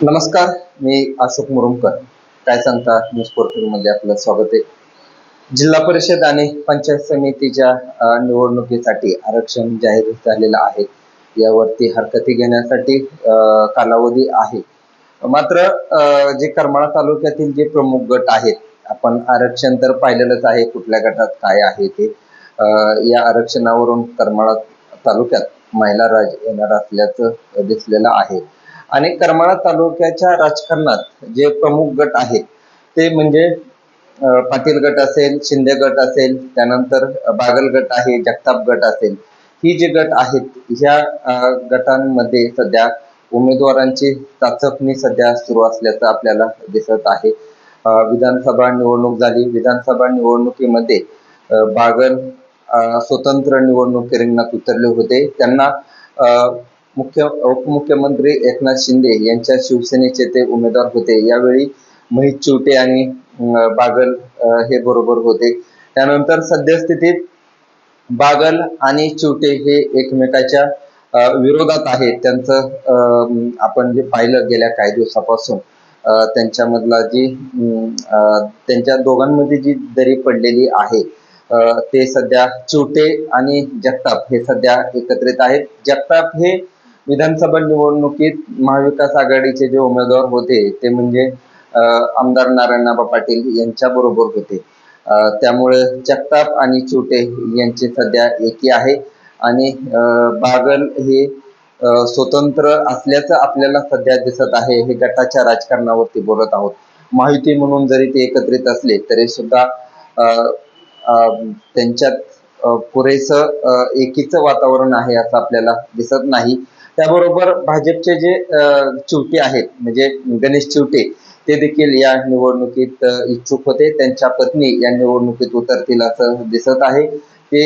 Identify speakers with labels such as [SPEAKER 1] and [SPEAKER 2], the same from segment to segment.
[SPEAKER 1] नमस्कार मी अशोक मुरुमकर. काय सांगता न्यूज पोर्टलमध्ये आपलं स्वागत आहे. जिल्हा परिषद आणि पंचायत समितीच्या निवडणुकीसाठी आरक्षण जाहीर झालेलं आहे. यावरती हरकती घेण्यासाठी कालावधी आहे. मात्र जे करमाळा तालुक्यातील जे प्रमुख गट आहेत आपण आरक्षण तर पाहिलेलंच आहे कुठल्या गटात काय आहे ते या आरक्षणावरून करमाळा तालुक्यात महिला राज येणार असल्याचं दिसलेलं आहे. आणि करमाळा तालुक्याच्या राजकारणात जे प्रमुख गट आहेत ते म्हणजे पाटील गट असेल शिंदे गट असेल त्यानंतर बागल गट आहे जगताप गट असेल. ही जे गट आहेत ह्या गटांमध्ये सध्या उमेदवारांची चाचपणी सध्या सुरू असल्याचं आपल्याला दिसत आहे. विधानसभा निवडणूक झाली. विधानसभा निवडणुकीमध्ये बागल स्वतंत्र निवडणूक रिंगणात उतरले होते. त्यांना मुख्य उपमुख्यमंत्री एकनाथ शिंदे यांच्या शिवसेनेचे ते उमेदवार होते. यावेळी महित चिवटे आणि बागल हे बरोबर होते. त्यानंतर सद्यस्थितीत बागल आणि चिवटे हे एकमेकाच्या विरोधात आहेत. त्यांचं अं, आपण जे पाहिलं गेल्या काही दिवसापासून त्यांच्यामधला जी अं, त्यांच्या दोघांमध्ये जी दरी पडलेली आहे ते सध्या चिवटे आणि जगताप हे सध्या एकत्रित आहेत. जगताप हे विधानसभा निवडणुकीत महाविकास आघाडीचे जे उमेदवार होते ते म्हणजे आमदार नारायणबा पाटील यांच्या बरोबर होते. त्यामुळे जगताप आणि चुटे यांची सध्या एकी आहे. आणि बागल हे स्वतंत्र असल्याचं आपल्याला सध्या दिसत आहे. हे गटाच्या राजकारणावरती बोलत आहोत. माहिती म्हणून जरी ते एकत्रित असले तरी सुद्धा अं, त्यांच्यात पुरेसं एकीचं वातावरण आहे असं आपल्याला दिसत नाही. त्याबरोबर भाजपचे जे चिवटे आहेत म्हणजे गणेश चिवटे ते देखील या निवडणुकीत इच्छुक होते. त्यांच्या पत्नी या निवडणुकीत उतरतील असं दिसत आहे. ते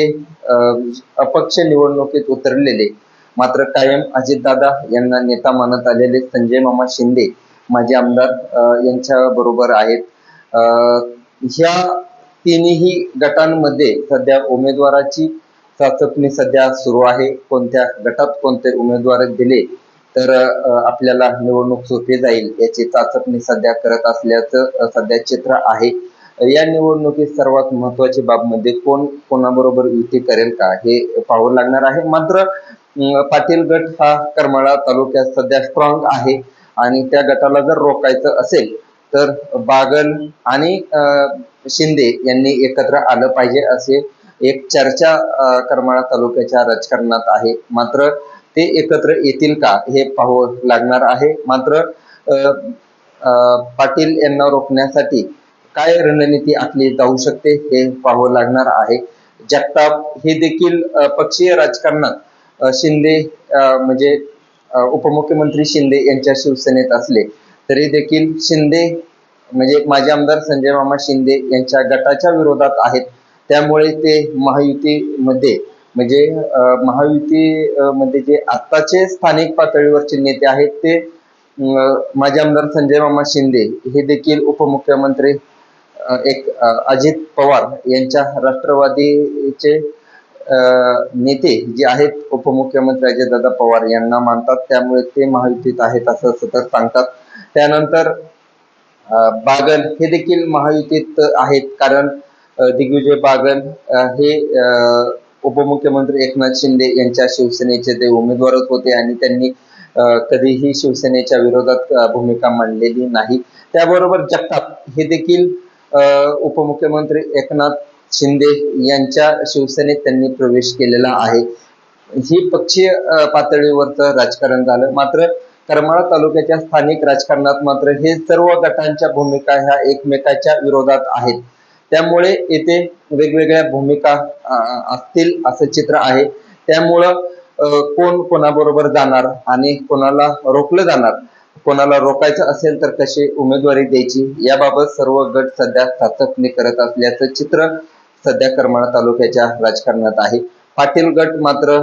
[SPEAKER 1] अपक्ष निवडणुकीत उतरलेले. मात्र कायम अजितदादा यांना नेता मानत आलेले संजय मामा शिंदे माजी आमदार यांच्या बरोबर आहेत. ह्या तिन्ही गटांमध्ये सध्या उमेदवाराची चाचपणी सध्या सुरू आहे. कोणत्या गटात कोणते उमेदवार दिले तर आपल्याला निवडणूक सोपी जाईल याची चाचपणी सध्या करत असल्याचं सध्या चित्र आहे. या निवडणुकीत सर्वात महत्वाची बाब म्हणजे कोण कोणाबरोबर युती करेल का हे पाहावं लागणार आहे. मात्र पाटील गट हा करमाळा तालुक्यात सध्या स्ट्रॉंग आहे आणि त्या गटाला जर रोखायचं असेल तर बागल आणि शिंदे यांनी एकत्र आलं पाहिजे असे एक चर्चा करमाळा तालुक्याच्या राजकारणात आहे. मात्र ते एकत्र येतील का हे पाहावं लागणार आहे. मात्र पाटील यांना रोखण्यासाठी काय रणनीती आखली जाऊ शकते हे पाहावं लागणार आहे. जगताप हे देखील पक्षीय राजकारणात शिंदे म्हणजे उपमुख्यमंत्री शिंदे यांच्या शिवसेनेत असले तरी देखील शिंदे म्हणजे माजी आमदार संजय मामा शिंदे यांच्या गटाच्या विरोधात आहेत. त्यामुळे ते महायुतीमध्ये म्हणजे महायुतीमध्ये महायुती मध्ये जे आत्ताचे स्थानिक पातळीवरचे नेते आहेत ते माझे माजी आमदार संजय मामा शिंदे हे देखील उपमुख्यमंत्री एक अजित पवार यांच्या राष्ट्रवादीचे नेते जे आहेत उपमुख्यमंत्री अजितदादा पवार यांना मानतात. त्यामुळे ते महायुतीत आहेत असं सतत सांगतात. त्यानंतर बागल हे देखील महायुतीत आहेत. कारण दिग्विजय बागल हे अं, उपमुख्यमंत्री एकनाथ शिंदे यांच्या शिवसेनेचे ते उमेदवारच होते आणि त्यांनी कधीही शिवसेनेच्या विरोधात भूमिका मांडलेली नाही. त्याबरोबर जगताप हे देखील अं, उपमुख्यमंत्री एकनाथ शिंदे यांच्या शिवसेनेत त्यांनी प्रवेश केलेला आहे. ही पक्षीय पातळीवरचं राजकारण झालं. मात्र करमाळा तालुक्याच्या स्थानिक राजकारणात मात्र हे सर्व गटांच्या भूमिका ह्या एकमेकाच्या विरोधात आहेत. त्यामुळे येथे वेगवेगळ्या भूमिका असतील असं चित्र आहे. त्यामुळं कोण कोणाबरोबर जाणार आणि कोणाला रोखलं जाणार कोणाला रोखायचं असेल तर कशी उमेदवारी द्यायची याबाबत सर्व गट सध्या चाचपणी करत असल्याचं चित्र सध्या करमाळा तालुक्याच्या राजकारणात आहे. पाटील गट मात्र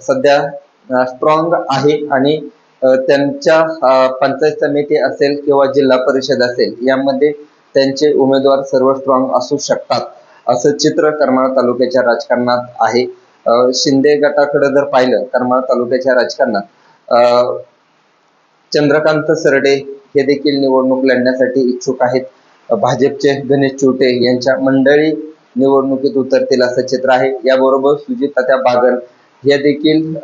[SPEAKER 1] सध्या स्ट्रॉंग आहे आणि त्यांच्या पंचायत समिती असेल किंवा जिल्हा परिषद असेल यामध्ये त्यांचे उमेदवार सर्व स्ट्रॉंग असू शकतात. असं चित्र करमाळा तालुक्याच्या राजकारणात आहे. शिंदे गटाकडे जर पाहिलं करमाळा तालुक्याच्या राजकारणात चंद्रकांत सरडे हे देखील निवडणूक लढण्यासाठी इच्छुक आहेत. भाजपचे गणेश चुटे यांच्या मंडळी निवडणुकीत उतरतील असं चित्र आहे. याबरोबर सुजितात्या बागल हे देखील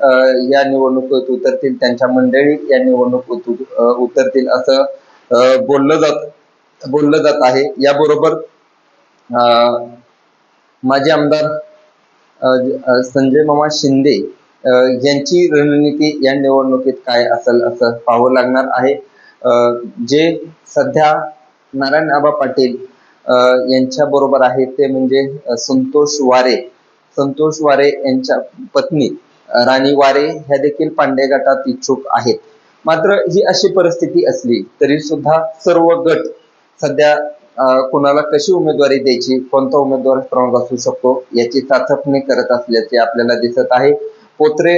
[SPEAKER 1] या निवडणुकीत उतरतील. त्यांच्या मंडळी या निवडणुकीत उतरतील असं बोललं जात. बोललं जात आहे. याबरोबर माजी आमदार संजय मामा शिंदे यांची रणनीती या निवडणुकीत काय असेल असं पाहावं लागणार आहे. जे सध्या नारायण आबा पाटील यांच्या बरोबर आहे ते म्हणजे संतोष वारे. संतोष वारे यांच्या पत्नी राणी वारे ह्या देखील पांडे गटात इच्छुक आहेत. मात्र ही अशी परिस्थिती असली तरी सुद्धा सर्व गट सध्या कुणाला कशी उमेदवारी द्यायची कोणता उमेदवार स्ट्रॉंग असू शकतो याची चाचपणी करत असल्याचे आपल्याला दिसत आहे. पोत्रे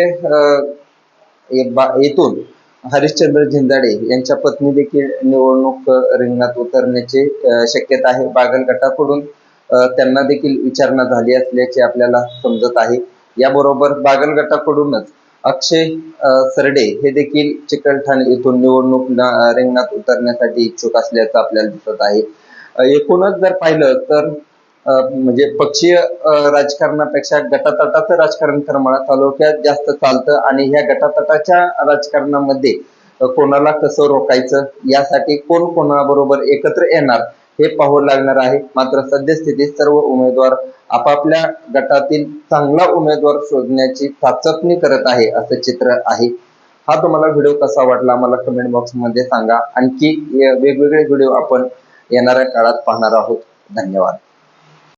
[SPEAKER 1] येथून हरिश्चंद्र झिंजाडे यांच्या पत्नी देखील निवडणूक रिंगणात उतरण्याची शक्यता आहे. बागल गटाकडून त्यांना देखील विचारणा झाली असल्याचे आपल्याला समजत आहे. याबरोबर बागल गटाकडूनच अक्षय सरडे हे देखील चिकलठाण येथून निवडणूक रिंगणात उतरण्यासाठी इच्छुक असल्याचं आपल्याला दिसत आहे. एकूणच जर पाहिलं तर म्हणजे पक्षीय राजकारणापेक्षा गटातटाचं राजकारण करमाळा तालुक्यात जास्त चालतं आणि ह्या गटातटाच्या राजकारणामध्ये कोणाला कसं रोखायचं यासाठी कोण कोणाबरोबर एकत्र येणार हे पाहावं लागणार आहे. मात्र सद्यस्थितीत सर्व उमेदवार आपापल्या गटातील चांगला उमेदवार शोधण्याची चाचपणी करत आहे असं चित्र आहे. हा तुम्हाला व्हिडिओ कसा वाटला मला कमेंट बॉक्समध्ये सांगा. आणखी वेगवेगळे व्हिडिओ आपण येणाऱ्या काळात पाहणार आहोत. धन्यवाद.